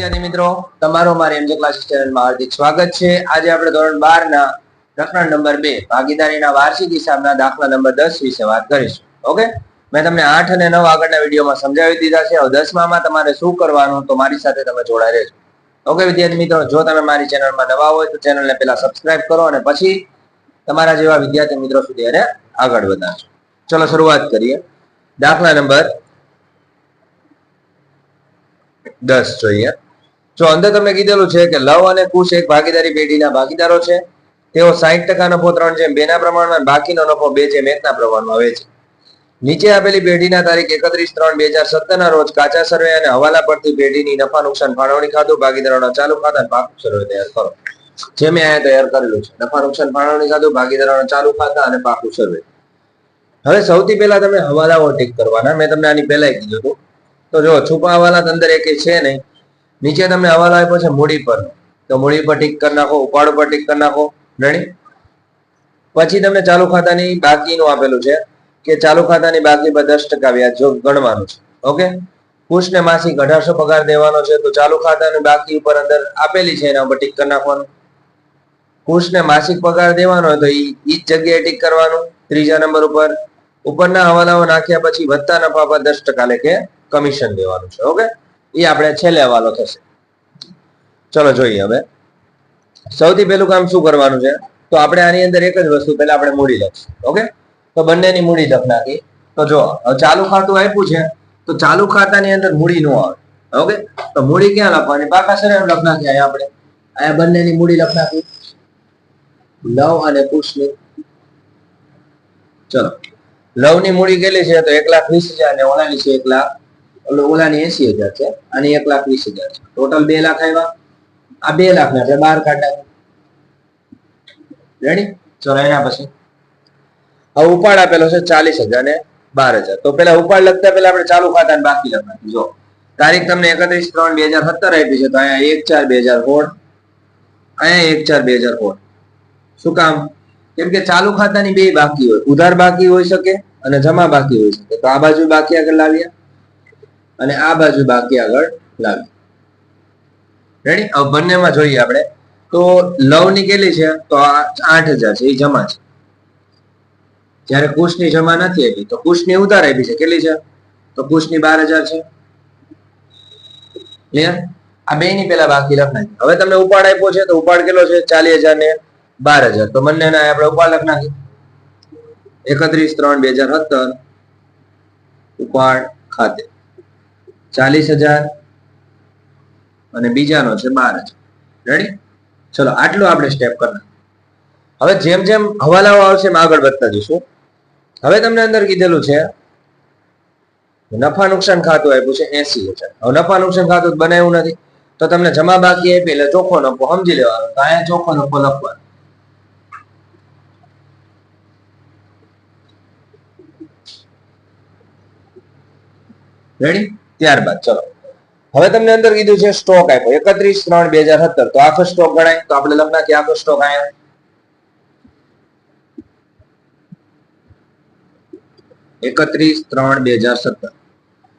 વિદ્યાર્થી મિત્રો, તમારો મારી એમજે ક્લાસીસ ચેનલમાં હાર્દિક સ્વાગત છે. આજે આપણે ધોરણ 12 ના પ્રકરણ નંબર 2 ભાગીદારીના વાર્ષિક હિસાબના દાખલા નંબર 10 વિશે વાત કરીશું. ઓકે? મેં તમને 8 અને 9 આગળના વિડીયોમાં સમજાવી દીધા છે. હવે 10 માં તમારે શું કરવાનું તો મારી સાથે તમે જોડાઈ રહેજો. ઓકે વિદ્યાર્થી મિત્રો, જો તમે મારી ચેનલમાં નવા હોય તો ચેનલને પહેલા સબસ્ક્રાઇબ કરો અને પછી તમારા જેવા વિદ્યાર્થી મિત્રો સુધી એને આગળ વધારજો. ચલો શરૂઆત કરીએ. દાખલા નંબર દસ જોઈએ. જો અંદર તમને કીધેલું છે કે લવ અને કુશ એક ભાગીદારી પેઢીના ભાગીદારો છે, તેઓ સાહીઠ ટકા નફો ત્રણ જેમ બે ના પ્રમાણમાં બાકીનો નફો બે જેમ એકના પ્રમાણમાં વેચે નીચે આપેલી પેઢીના તારીખ એકત્રીસ ત્રણ બે હજાર સત્તર ના રોજ કાચા સર્વે અને હવાલા પરથી પેઢીની નફા નુકસાન ફાળવણી ખાતું ભાગીદારોના ચાલુ ખાતા પાકું સર્વે તૈયાર કરો. જે મેં અહીંયા તૈયાર કરેલું છે. નફા નુકસાન ફાળવણી ખાતું ભાગીદારોના ચાલુ ખાતા અને પાકું સર્વે. હવે સૌથી પહેલા તમે હવાલાઓ ટીક કરવાના. મેં તમને આની પહેલા કીધું હતું. તો જો છુપા હવાલા અંદર એક છે નહીં. નીચે તમને હવાલો આપ્યો છે મૂડી પર. તો મૂડી પર ટીક કરી નાખો, ઉપાડ પર ટીક કરી નાખો. રેડી પછી તમને ચાલુ ખાતાની બાકીનું આપેલું છે કે ચાલુ ખાતાની બાકી પર દસ ટકા વ્યાજ જો ગણવાનું છે. ઓકે કુશને માસિક અઢારસો પગાર દેવાનો છે, તો ચાલુ ખાતાની બાકી ઉપર અંદર આપેલી છે, એના ઉપર ટીક કરી નાખવાનું. કુશને માસિક પગાર દેવાનો તો એ જ જગ્યાએ ટીક કરવાનું. ત્રીજા નંબર ઉપર, ઉપરના હવાલાઓ નાખ્યા પછી વધતા નફા પર દસ ટકા લેખે કમિશન દેવાનું છે. ઓકે એ આપણે છેલ્લે હવાલો થશે. ચલો જોઈએ હવે. સૌથી પહેલું કામ શું કરવાનું છે? તો આપણે આની અંદર એક જ વસ્તુ પહેલા આપણે મૂડી લખશું ઓકે? તો બંનેની મૂડી લખ નાખી. તો જો ચાલુ ખાતું આપ્યું છે, તો ચાલુ ખાતાની અંદર મૂડી નો આવે, ઓકે? તો મૂડી ક્યાં લખવાની? પાકા સર લખ નાખી અહીંયા આપણે. અહીંયા બંનેની મૂડી લખ નાખી. લવ અને કુશની ચલો. લવની મૂડી કેટલી છે? તો એક લાખ વીસ હજાર ને ઓલાની છે એક લાખ. ઓલો ઓલાની એસી હજાર છે, અને એક લાખ વીસ હજાર છે. ટોટલ બે લાખ આવ્યા આ બે લાખ ના છે બાર કાઢા રેડી ચલો, એના પછી. હવે ઉપાડ આપેલો છે ચાલીસ હજાર ને બાર હજાર. તો પેલા ઉપાડ લખતા પેલા આપણે ચાલુ ખાતા ને બાકી લખવાનું. જો, તારીખ તમને એકત્રીસ ત્રણ બે હજાર સત્તર આપી છે, તો અહીંયા એક ચાર બે હજાર સોળ. અહીંયા એક ચાર બે હજાર સોળ. શું કામ? કેમ કે ચાલુ ખાતાની બે બાકી હોય. ઉધાર બાકી હોઈ શકે અને જમા બાકી હોઈ શકે. તો આ બાજુ બાકી આગળ લાવ્યા અને આ બાજુ બાકી આગળ લાવી. રેડી બંનેમાં જોઈએ આપણે. તો લવની કેટલી છે? તો આઠ હજાર છે. એ જમા છે. જ્યારે કુશની જમા નથી આપી, તો કુશની ઉધાર આપી છે. કેટલી છે? તો કુશની બાર હજાર છે. ક્લિયર આ બે ની પેલા બાકી લખનાખી. હવે તમને ઉપાડ આપ્યો છે, તો ઉપાડ કેટલો છે? ચાલીસ હજાર ને બાર હજાર. તો બંનેના આપણે ઉપાડ લખનાખી. એકત્રીસ, ત્રણ, બે હજાર સત્તર. ઉપાડ ખાતે. ચાલીસ હજાર અને બીજાનો છે બાર હજાર. રેડી ચલો, આટલું આપણે સ્ટેપ કરના હવે જેમ જેમ હવાલાઓ આવશે એમ આગળ વધતા જઈશું. હવે તમને અંદર કીધેલું છે, નફા નુકસાન ખાતું આપ્યું છે એસી હજાર. હવે નફા નુકસાન ખાતું બનાવ્યું નથી. તો તમને જમા બાકી આપી એટલે ચોખ્ખો નફો સમજી લેવાનો. તો અહીંયા ચોખ્ખો નફો લખવાનો. રેડી ત્યારબાદ, ચલો. હવે તમને અંદર કીધું છે સ્ટોક આપ્યો. એકત્રીસ ત્રણ બે હજાર સત્તર. તો આખો સ્ટોક ગણાય. તો આપણે લખના કે આખો સ્ટોક આયો. એકત્રીસ ત્રણ બે હજાર સત્તર.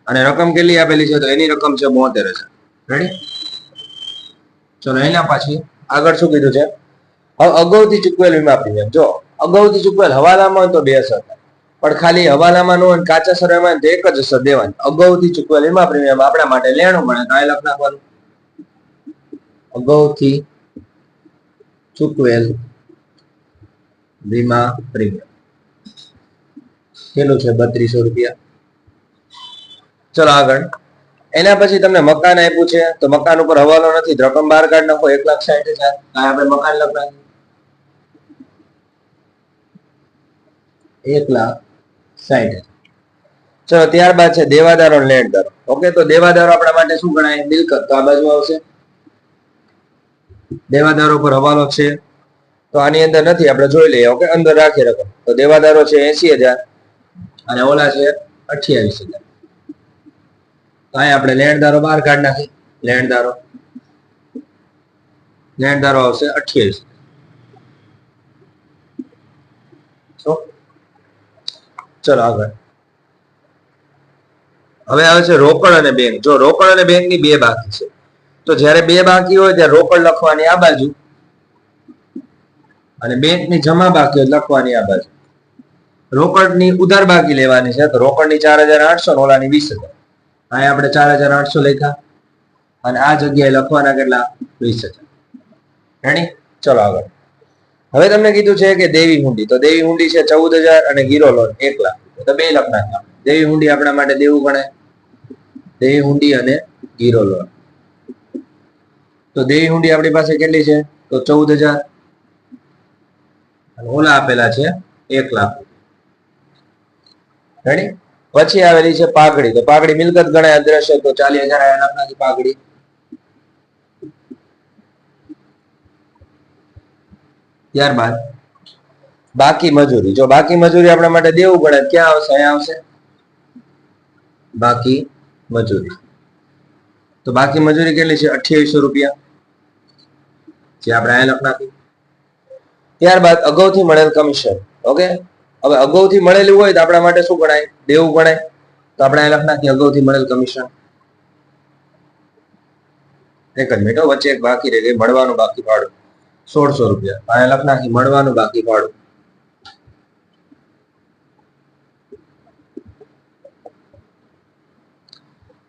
અને રકમ કેટલી આપેલી છે? તો એની રકમ છે બોતેર હજાર. રેડી ચલો, એના પાછી આગળ શું કીધું છે? અગાઉથી ચૂકવેલ વીમા પ્રીમિયમ જો, અગાઉથી ચૂકવેલ હવાલામાં તો બે થાય પણ ખાલી હવાલામાં નો કાચા સર્વેમાં તો એક જ અસર દેવાની. અગાઉથી ચૂકવેલ વીમા પ્રીમિયમ આપણા માટે લેણું મળે તો લખ નાખવાનું. અગાઉથી ચૂકવેલ વીમા પ્રીમિયમ કેટલું છે? બત્રીસો રૂપિયા. ચલો આગળ. એના પછી તમને મકાન આપ્યું છે, તો મકાન ઉપર હવાલો નથી રકમ બહાર કાઢ નાખો, એક લાખ સાઠ હજાર. આપણે મકાન લખ એક લાખ. હજાર ચલો, ત્યારબાદ છે દેવાદારો લેણદારો. ઓકે, તો દેવાદારો આપણા માટે શું ગણાય? મિલકત. તો આ બાજુ આવશે. દેવાદારો પર હવાલો છે. તો આની અંદર નથી, આપણે જોઈ લઈએ. ઓકે, અંદર રાખી રકમ તો દેવાદારો છે એસી હજાર અને ઓલા છે અઠ્યાવીસ હજાર. તો અહીંયા આપણે લેણદારો બહાર કાઢ નાખી લેણદારો. લેણદારો આવશે અઠ્યાવીસ ચલો આગળ. હવે આવે છે રોકડ અને બેંક. જો રોકડ અને બેંકની બે બાકી છે, તો જ્યારે બે બાકી હોય ત્યારે રોકડ લખવાની આ બાજુ અને બેંકની જમા બાકી હોય લખવાની આ બાજુ. રોકડની ઉધાર બાકી લેવાની છે, તો રોકડની ચાર હજાર આઠસો ઓલા ની વીસ હજાર. અહીંયા આપણે ચાર હજાર આઠસો લખ્યા અને આ જગ્યાએ લખવાના કેટલા? વીસ હજાર. રેડી ચલો આગળ. હવે તમને કીધું છે કે દેવી હુંડી. તો દેવી હુંડી છે ચૌદ હજાર અને ગીરો લોન એક લાખ તો બે લાખ નાખ્યા દેવી હુંડી આપણા માટે દેવું ગણે. દેવી હુંડી અને ગીરો લોન તો દેવી હુંડી આપણી પાસે કેટલી છે? તો ચૌદ હજાર ઓલા આપેલા છે એક લાખ રેડી પછી આવેલી છે પાઘડી. તો પાઘડી મિલકત ગણાય અદ્રશ્ય તો ચાલીસ હજાર આયા લાખનાથી પાઘડી. ત્યારબાદ બાકી મજૂરી. જો બાકી મજૂરી આપણા માટે દેવું પડે, ક્યાં આવશે? અહીંયા આવશે. બાકી મજૂરી. તો બાકી મજૂરી કેટલી છે? અઠ્યાવીસો રૂપિયા. જે આપણે અહીંયા લખ ત્યારબાદ અગાઉથી મળેલ કમિશન. ઓકે? હવે અગાઉથી મળેલું હોય તો આપણા માટે શું ગણાય? દેવું ગણાય. તો આપણે અહીંયા લખ નાખીએ, અગાઉથી મળેલ કમિશન. એક જ મિનિટ વચ્ચે એક બાકી રહી ગઈ મળવાનું બાકી ભાડું સોળસો રૂપિયા. અહીંયા લખ નાખી મળવાનું બાકી ભાડું.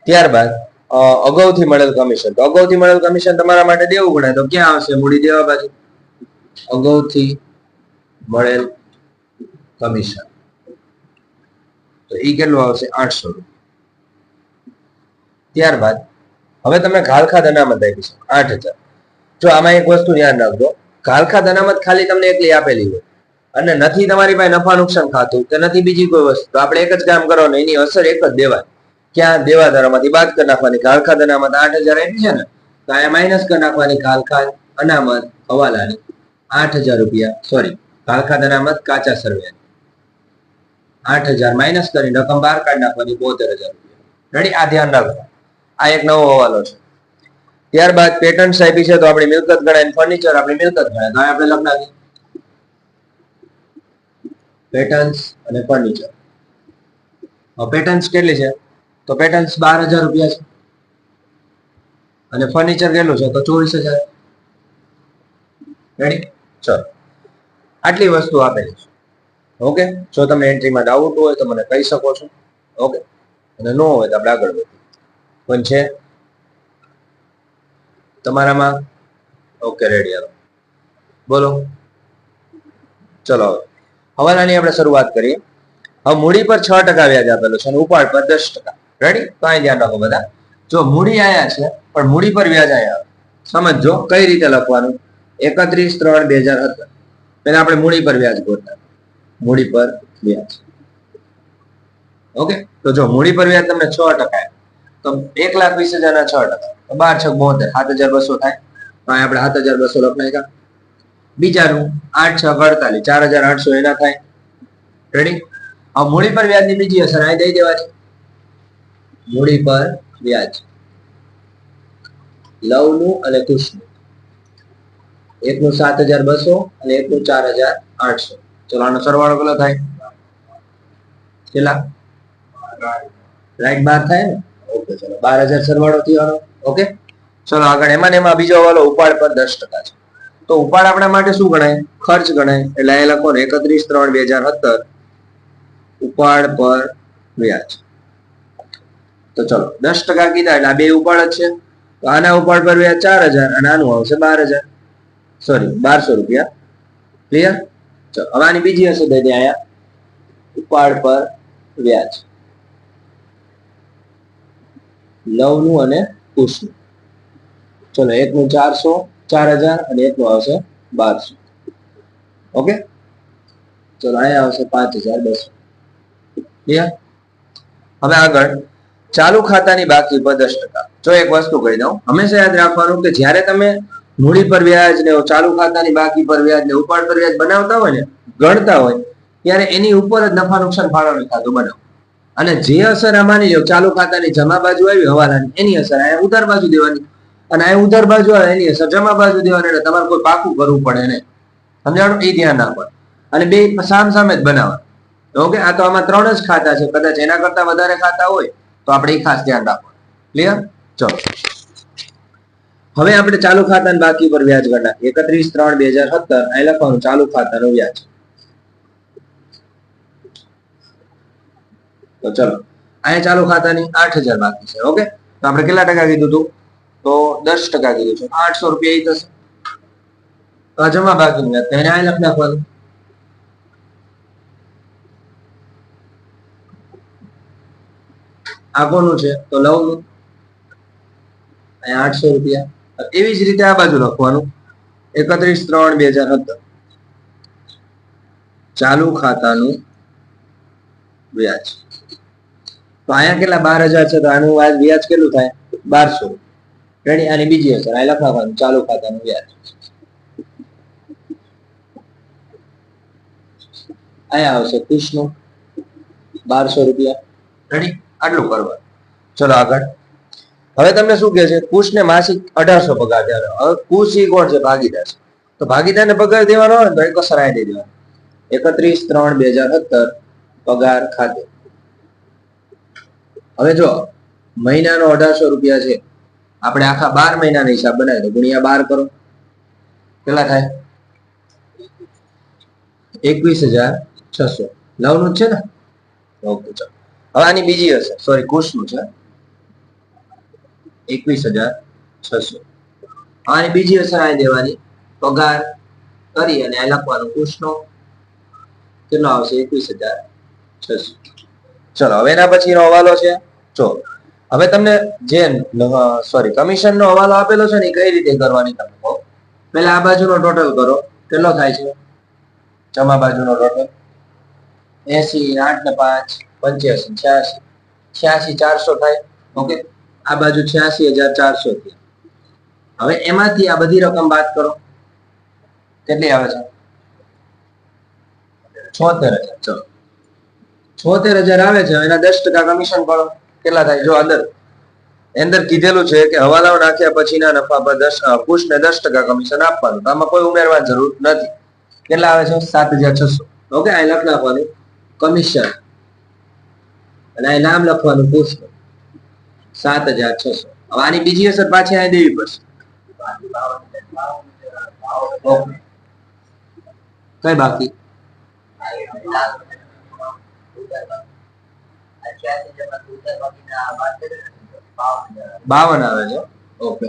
ત્યારબાદ અગાઉથી મળેલ કમિશન તો અગાઉથી મળેલ કમિશન તમારા માટે દેવું ગણાય. તો ક્યાં આવશે? મૂડી દેવા બાજુ. અગાઉથી મળેલ કમિશન તો એ કેટલું આવશે? આઠસો રૂપિયા. ત્યારબાદ, હવે તમે ઘાલખાત અનામત આપી શકો. આઠ હજાર. જો આમાં એક વસ્તુ ધ્યાન રાખજો, ઘાલખા અનામત ખાલી તમને એકલી આપેલી હોય. અને નથી તમારી પાસે નફા નુકસાન ખાતું કે નથી બીજી કોઈ વસ્તુ, તો આપણે એક જ કામ કરવાનું એની અસર એક જ દેવાય. ક્યાં? દેવાધારામાંથી બાદ કરી નાખવાની. ઘાલખા અનામત આઠ હજાર એમ છે ને, તો અહીંયા માઇનસ કરી નાખવાની. ઘાલખા અનામત હવાલાની આઠ હજાર રૂપિયા. સોરી ઘાલખા અનામત કાચા સર્વે આઠ હજાર માઇનસ કરીને રકમ બહાર કાઢી નાખવાની બોતેર હજાર રૂપિયા. રેડી આ ધ્યાન રાખો. આ એક નવો હવાલો છે. ત્યારબાદ પેટન્ટ આપી છે તો આપણી મિલકત ગણાય ફર્નિચર આપણી મિલકત ગણાય. તો આપણે લખનાવી પેટર્ન્સ અને ફર્નિચર પેટન્સ કેટલી છે? તો પેટન્સ બાર હજાર રૂપિયા છે. અને ફર્નિચર કેટલું છે? તો ચોવીસ હજાર. રેડી ચલો. આટલી વસ્તુ આપેલી છે. ઓકે જો તમને એન્ટ્રીમાં ડાઉટ હોય તો મને કહી શકો છો. ઓકે અને ન હોય તો આપણે આગળ વધીએ. પણ છે તમારામાં? ઓકે રેડી હાલો. બોલો. ચલો. હવે હવાલાની આપણે શરૂઆત કરીએ. હવે મૂડી પર છ ટકા વ્યાજ આપેલું છે અને ઉપાડ પર દસ ટકા. રેડી તો અહીં ધ્યાન રાખો બધા. જો મૂડી આયા છે, પણ મૂડી પર વ્યાજ આયા. સમજો કઈ રીતે લખવાનું? એકત્રીસ ત્રણ બે હજાર હતા પેલા આપણે મૂડી પર વ્યાજ ગોતા મૂડી પર વ્યાજ. ઓકે તો જો મૂડી પર વ્યાજ તમને છ ટકા તો એક લાખ વીસ હજાર ના છ ટકા. બાર છ બોતેર, સાત હજાર બસો થાય. તો આપણે સાત હજાર બસો લખાય બીજાનું આઠ છ અડતાલીસ, ચાર હજાર આઠસો એના થાય. રેડી હવે મૂડી પર વ્યાજની બીજી અસર અહીં દઈ દેવાની. મૂડી પર વ્યાજ. લવનું અને કુશનું. એકનું સાત હજાર બસો અને એકનું ચાર હજાર આઠસો. ચલો, આનો સરવાળો કેટલો થાય? કેટલા? રાઈટ બાર થાય ને? ઓકે, ચલો. બાર હજાર સરવાળો થયો. ઓકે? ચલો, આગળ. એમાં એમાં બીજો વાલો ઉપાડ પર દસ ટકા છે. તો ઉપાડ આપણા માટે શું ગણાય? ખર્ચ ગણાય. એટલે એ લખો ને, એકત્રીસ ત્રણ બે હજાર સત્તર. ઉપાડ પર વ્યાજ. તો ચલો, દસ ટકા કીધા એટલે આ બે ઉપાડ જ છે. તો આના ઉપાડ પર વ્યાજ ચાર હજાર અને આનું આવશે બાર હજાર. સોરી બારસો રૂપિયા. ક્લિયર ચલો, હવે આની બીજી હશે દઈ દે અહીંયા. ઉપાડ પર વ્યાજ. લવનું અને કુશનું. ચલો, એકનું ચારસો, ચાર હજાર અને એકનું આવશે બારસો. ઓકે? ચલો, અહીંયા આવશે પાંચ હજાર બસો. ક્લિયર? હવે આગળ. ચાલુ ખાતાની બાકી પર દસ ટકા. જો એક વસ્તુ કહી દઉં, હંમેશા યાદ રાખવાનું કે જ્યારે તમે મૂડી પર વ્યાજ ને ચાલુ ખાતાની બાકી પર વ્યાજ ને ઉપાડ પર વ્યાજ બનાવતા હોય ને, ગણતા હોય, ત્યારે એની ઉપર જ નફા નુકસાન ફાળવણી ખાતું બનાવો. અને જે અસર આ માની લો ચાલુ ખાતાની જમા બાજુ આવી, હવાલાની, એની અસર અહીંયા ઉધાર બાજુ દેવાની. અને અહીંયા ઉધાર બાજુ આવે, એની અસર જમા બાજુ દેવાની, એટલે તમારે કોઈ પાકું કરવું પડે ને સમજાણું? એ ધ્યાન રાખવાનું. અને બે સામ સામે જ બનાવવા ઓકે, આ તો આમાં ત્રણ જ ખાતા છે. કદાચ એના કરતા વધારે ખાતા હોય, તો આપણે એ ખાસ ધ્યાન રાખો ક્લિયર ચલો. હવે આપણે ચાલુ ખાતા બાકી પર વ્યાજ ગણ નાખીએ એકત્રીસ ત્રણ બે હજાર સત્તર અહીં લખવાનું ચાલુ ખાતાનું વ્યાજ. તો ચલો. અહીંયા ચાલુ ખાતાની આઠ હજાર બાકી છે ઓકે તો આપણે કેટલા ટકા કીધું હતું તો દસ ટકા કીધું છે. આઠસો રૂપિયા થશે. તો જમા બાકી વ્યાજ તો એને આ લખી નાખવાનું. આ કોનું છે? તો લવનું અહીંયા આઠસો રૂપિયા. એવી જ રીતે આ બાજુ લખવાનું. એકત્રીસ ત્રણ બે હજાર સત્તર. ચાલુ ખાતાનું વ્યાજ. તો અહીંયા કેટલા? બાર હજાર છે, તો આનું વ્યાજ વ્યાજ કેટલું થાય? બારસો. રેડી આની બીજી અસર અહીં લખવાનું, ચાલુ ખાતાનું વ્યાજ. અહીંયા આવશે કુશનું બારસો રૂપિયા. રેડી આટલું કરવાનું. ચલો આગળ. હવે તમને શું કે છે? કુશને માસિક અઢારસો પગાર દેવાનો. હવે કુશ ઈ કોણ છે? ભાગીદાર છે. તો ભાગીદારને પગાર દેવાનો હોય ને, તો એક સરાય દઈ દેવાનો. એકત્રીસ ત્રણ બે હજાર સત્તર, પગાર ખાતે. હવે જો, મહિનાનો અઢારસો રૂપિયા છે, આપણે આખા બાર મહિનાનો હિસાબ બનાવી તો ગુણ્યા બાર કરો. કેટલા થાય? એકવીસ હજાર છસો. નવનું જ છે ને? ઓકે, ચાલો. હવે આની બીજી હશે. સોરી કુશનું છે. એકવીસ હજાર છસો. આની બીજી હશે આ દેવાની. પગાર કરી અને આ લખવાનું કુશનો. કેટલો આવશે? એકવીસ હજાર છસો. ચલો, હવે એના પછીનો હવાલો છે. જો, હવે તમને જે સોરી કમિશન નો હવાલો આપેલો છે ને એ કઈ રીતે કરવાની તમે કહો? પેલા આ બાજુનો ટોટલ કરો. કેટલો થાય છે? જમા બાજુનો ટોટલ એસી, આઠ ને પાંચ, પંચ્યાસી, છ્યાસી. છ્યાસી ચારસો થાય. ઓકે? આ બાજુ છ્યાસી હજાર ચારસો હવે એમાંથી આ બધી રકમ બાદ કરો. કેટલી આવે છે? છોતેર હજાર. ચલો. છોતેર હજાર આવે છે. એના દસ ટકા કમિશન કરો કેટલા થાય. જો અંદર અંદર કીધેલું છે કે હવાલાઓ નાખ્યા પછીના નફા પર દસ પુષ ને દસ ટકા કમિશન આપવાનું. આમાં કોઈ ઉમેરવાની જરૂર નથી. કેટલા આવે છે? સાત હજાર છસો. ઓકે અહીં લખ નાખવાનું. કમિશન. અને અહીં નામ લખવાનું પુષ્ટ સાત હજાર છસો. હવે આની બીજી અસર પાછી અહીં દેવી પડશે. કઈ બાકી. બાવન આવે છે? ઓકે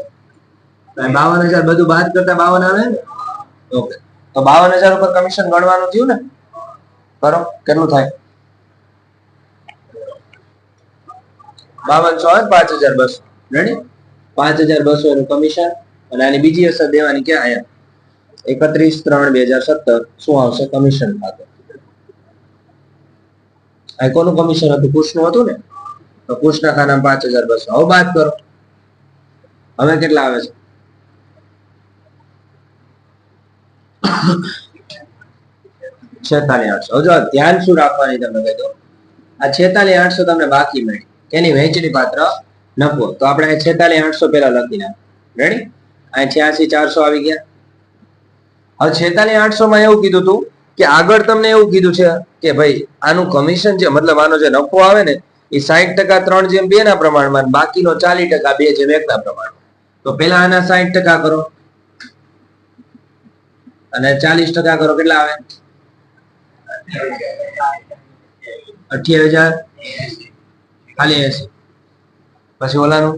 બાવન હજાર બધું બાદ કરતા બાવન આવે ને? ઓકે તો બાવન હજાર ઉપર કમિશન ગણવાનું થયું ને? કરો, કેટલું થાય? બાવન સો પાંચ હજાર બસો? રેડી પાંચ હજાર બસો એનું કમિશન અને આની બીજી અસર દેવાની ક્યાં આયા એકત્રીસ ત્રણ બે હજાર સત્તર. શું આવશે? કમિશન ખાતે. આ કોનું કમિશન હતું? કૃષ્ણ હતું ને? તો કુશના ખાના પાંચ હજાર બસો. હવે બાદ કરો. હવે કેટલા આવે છે? છેતાલીસ આઠસો. જો ધ્યાન શું રાખવાની તમે કહી આ છેતાલીસ આઠસો તમને બાકી મળી. કેની વહેંચણી પાત્ર નફો. તો આપણે છેતાલીસ આઠસો પેલા લખી નાખ. રેડી અહીં છ્યાસી ચારસો આવી ગયા. હવે છેતાલીસ આઠસો માં એવું કીધું હતું કે આગળ તમને એવું કીધું છે કે ભાઈ આનું કમિશન છે મતલબ આનો જે નફો આવે ને એ સાહીઠ ટકા ત્રણ જેમ બે ના પ્રમાણમાં બાકીનો ચાલીસ ટકા બે જેમ એક ના પ્રમાણમાં. તો પેલા આના સાહીઠ ટકા કરો. અને ચાલીસ ટકા કરો, કેટલા આવે? અઠ્યાવીસ હજાર? ખાલી પછી ઓલાનું?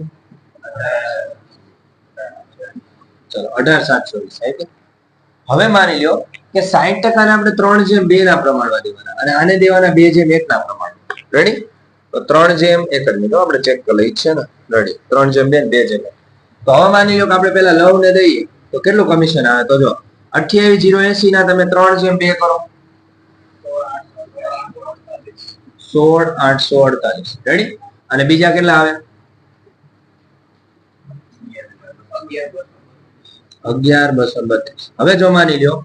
ચલો, અઢાર સાતસો વીસ હવે માની લ્યો કે સાહીઠ ટકા આપણે ત્રણ જેમ બે ના પ્રમાણમાં દેવાના અને આને દેવાના બે જેમ એક ના પ્રમાણમાં. રેડી તો ત્રણ જેમ એક જ મિનિટ આપણે ચેક કરી લઈએ. છે ને? રેડી ત્રણ જેમ બે બે જેમ તો હવે માની લો કે આપણે પેલા લવ ને દઈએ. તો કેટલું કમિશન આવે? તો જો, અઠ્યાવીસ જીરો એસી ના તમે ત્રણ જેમ બે કરો. સોળ, આઠસો અડતાલીસ. રેડી અને બીજા કેટલા આવે? અગિયાર બસો બત્રીસ. હવે જો માની લ્યો,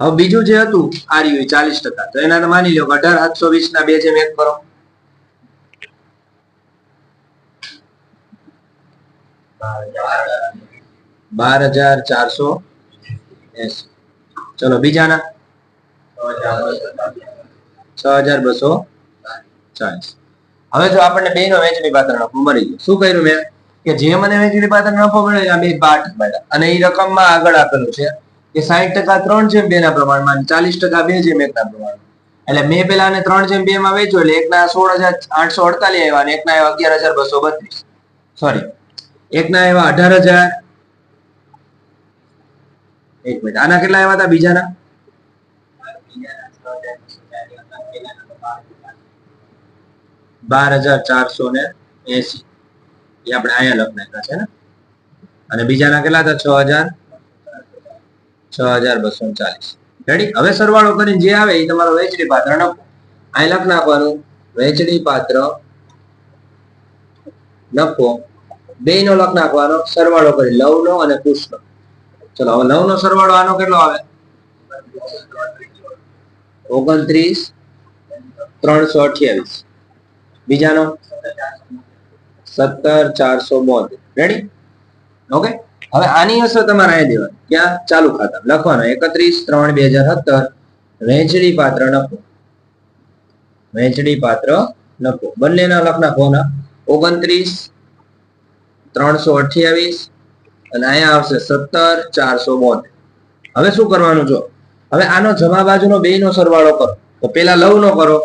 હવે બીજું જે હતું આર્યુ ચાલીસ ટકા. તો એના માની લો અઢાર સાતસો વીસ ના બે જેમ એક કરો. ચલો, બીજાના? છ હજાર બસો ચાલીસ. હવે જો આપણને બે નો વેચની પાત્ર નફો મળી ગયો. શું કર્યું મેં? કે જે મને વેચડી પાત્ર નફો મળે આ બે પાઠ મળ્યા. અને એ રકમમાં આગળ આપેલું છે કે સાહીઠ ટકા ત્રણ જેમ બે ના પ્રમાણમાં ચાલીસ ટકા બે જેમ એક ના પ્રમાણમાં. એટલે મેં પેલા ને ત્રણ જેમ બે માં વેચ્યો, એટલે એકના સોળ હજાર આઠસો અડતાલીસ આવ્યા અને એકના અગિયાર હજાર બસો બત્રીસ. સોરી એકના એવા અઢાર હજાર. એક મિનિટ. આના કેટલા આવ્યા હતા બીજાના? બાર હજાર ચારસો ને એસી. એ આપણે અહીંયા લખ નાખ્યા છે ને? અને બીજાના કેટલા હતા? છ હજાર. છ હજાર બસો ચાલીસ. રેડી હવે સરવાળો કરીને જે આવે એ તમારો વેચડી પાત્ર નફો અહીં લખ નાખવાનું. વેચડી પાત્ર નફો બે નો લખ નાખવાનો, સરવાળો કરી લવ નો અને કુશ નો ચલો, હવે લવ સરવાળો આનો કેટલો આવે? ઓગણત્રીસ, ત્રણસો અઠ્યાવીસ. બીજાનો? સત્તર, ચારસો બોતેર. રેડી ઓકે હવે આની અસર તમારે અહીં દેવાની. ક્યાં? ચાલુ ખાતા. લખવાનો. એકત્રીસ, ત્રણ, બે હજાર સત્તર. વહેંચણી પાત્ર નફો. વહેંચણી પાત્ર નફો. બંનેના લખ નાખવાના. ઓગણત્રીસ ત્રણસો અઠ્યાવીસ અને અહીંયા આવશે સત્તર ચારસો બોતેર. હવે શું કરવાનું જો? હવે આનો જમા બાજુનો બે નો સરવાળો કરો. તો પેલા લવ નો કરો.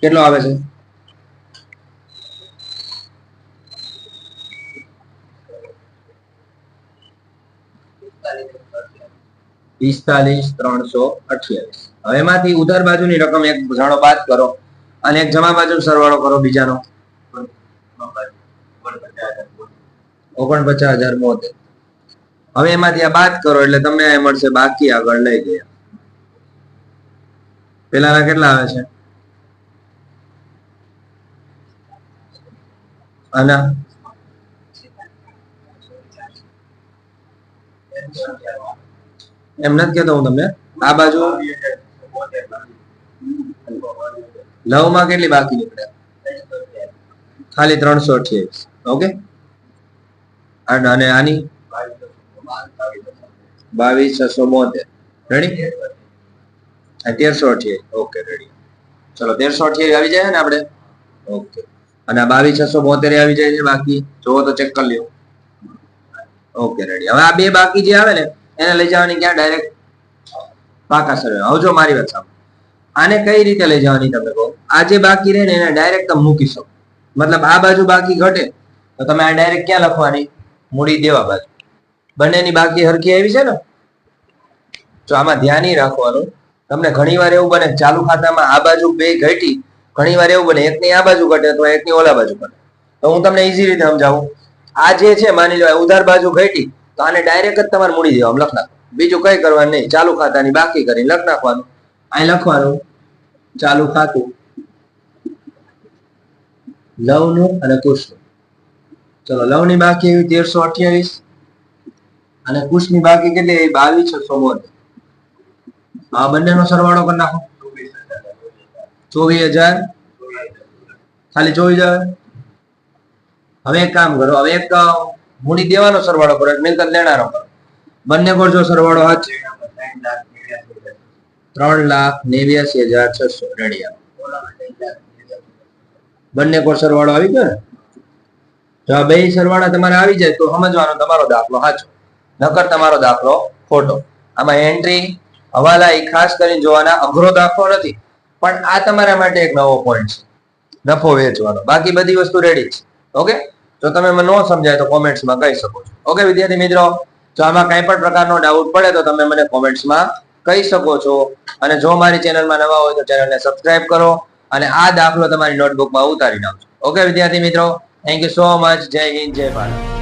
કેટલો આવે છે? પિસ્તાલીસ ત્રણસો અઠ્યાવીસ. હવે એમાંથી ઉધાર બાજુની રકમ એક જાણો બાદ કરો. અને એક જમા બાજુ સરવાળો કરો બીજાનો. ઓગણપચાસ હજાર બોતેર. હવે એમાંથી આ બાદ કરો એટલે તમને આ મળશે બાકી આગળ લઈ ગયા. પેલાના કેટલા આવે છે? આના? એમ નથી કેતો હું તમને. આ બાજુ? નવમાં કેટલી બાકી નીકળે? ખાલી ત્રણસો અઠ્યાવીસ. ઓકે અને આની બાવીસ, છસો બોતેર. રેડી તેરસો અઠ્યાવીસ. ઓકે રેડી ચલો, તેરસો અઠ્યાવીસ આવી જાય ને આપણે? ઓકે અને આ બાવીસ, છસો બોતેર આવી જાય છે બાકી? જોવો તો ચેક કરી લ્યો. ઓકે રેડી હવે આ બે બાકી જે આવે ને, એને લઈ જવાની ક્યાં? ડાયરેક્ટ પાકા સર્વે હવે મારી વાત સાંભળો. આને કઈ રીતે લઈ જવાની તમે કહો? આ જે બાકી રહે ને, એને ડાયરેક્ટ તમે મૂકી શકો. મતલબ આ બાજુ બાકી ઘટે તો તમે આ ડાયરેક્ટ ક્યાં લખવાની? મૂડી દેવા બાજુ બંનેની બાકી હરખી આવી છે ને? તો આમાં ધ્યાન રાખવાનું. તમને ઘણીવાર એવું બને ચાલુ ખાતામાં આ બાજુ બે ઘટી ઘણીવાર એવું બને એકની આ બાજુ ઘટે અથવા એકની ઓલા બાજુ ઘટે. તો હું તમને ઈઝી રીતે સમજાવું. આ જે છે, માની લો ઉધાર બાજુ ઘટી, તો આને ડાયરેક્ટ જ તમારે મૂડી દેવા લખ નાખો બીજું કઈ કરવાનું નહીં. ચાલુ ખાતાની બાકી કરીને લખ નાખવાનું. અહીં લખવાનું, ચાલુ ખાતું. લવનું અને કુશનું ચલો, લવની બાકી એવી તેરસો અઠ્યાવીસ અને કુશની બાકી કેટલી આવી? બાવીસ છસો બોતેર આ બંનેનો સરવાળો કરી નાખો. ચોવીસ હજાર. ખાલી ચોવીસ હજાર. હવે એક કામ કરો, હવે એક મૂડી દેવાનો સરવાળો કરો મિલકત લેનારો કરો. બંને કરજો સરવાળો હાથ. ત્રણ લાખ નેવ્યાસી હજાર છસો રેડિયા બંને કોર સરવાળો આવી ગયો ને? જો આ બે સરવાળા તમારે આવી જાય તો સમજવાનો તમારો દાખલો સાચો. નકર તમારો દાખલો ખોટો. આમાં એન્ટ્રી હવાલા એ ખાસ કરીને જોવાના અઘરો દાખલો નથી. પણ આ તમારા માટે એક નવો પોઈન્ટ છે. નફો વેચવાનો. બાકી બધી વસ્તુ રેડી છે. ઓકે? જો તમે મને ન સમજાય તો કોમેન્ટ્સમાં કહી શકો છો. ઓકે વિદ્યાર્થી મિત્રો? જો આમાં કઈ પણ પ્રકારનો ડાઉટ પડે તો તમે મને કોમેન્ટ્સમાં કહી શકો છો. અને જો મારી ચેનલમાં નવા હોય તો ચેનલને સબસ્ક્રાઇબ કરો. અને આ દાખલો તમારી નોટબુકમાં ઉતારી નાખજો. ઓકે વિદ્યાર્થી મિત્રો? Thank you so much. Jai Hind, Jai Bharat.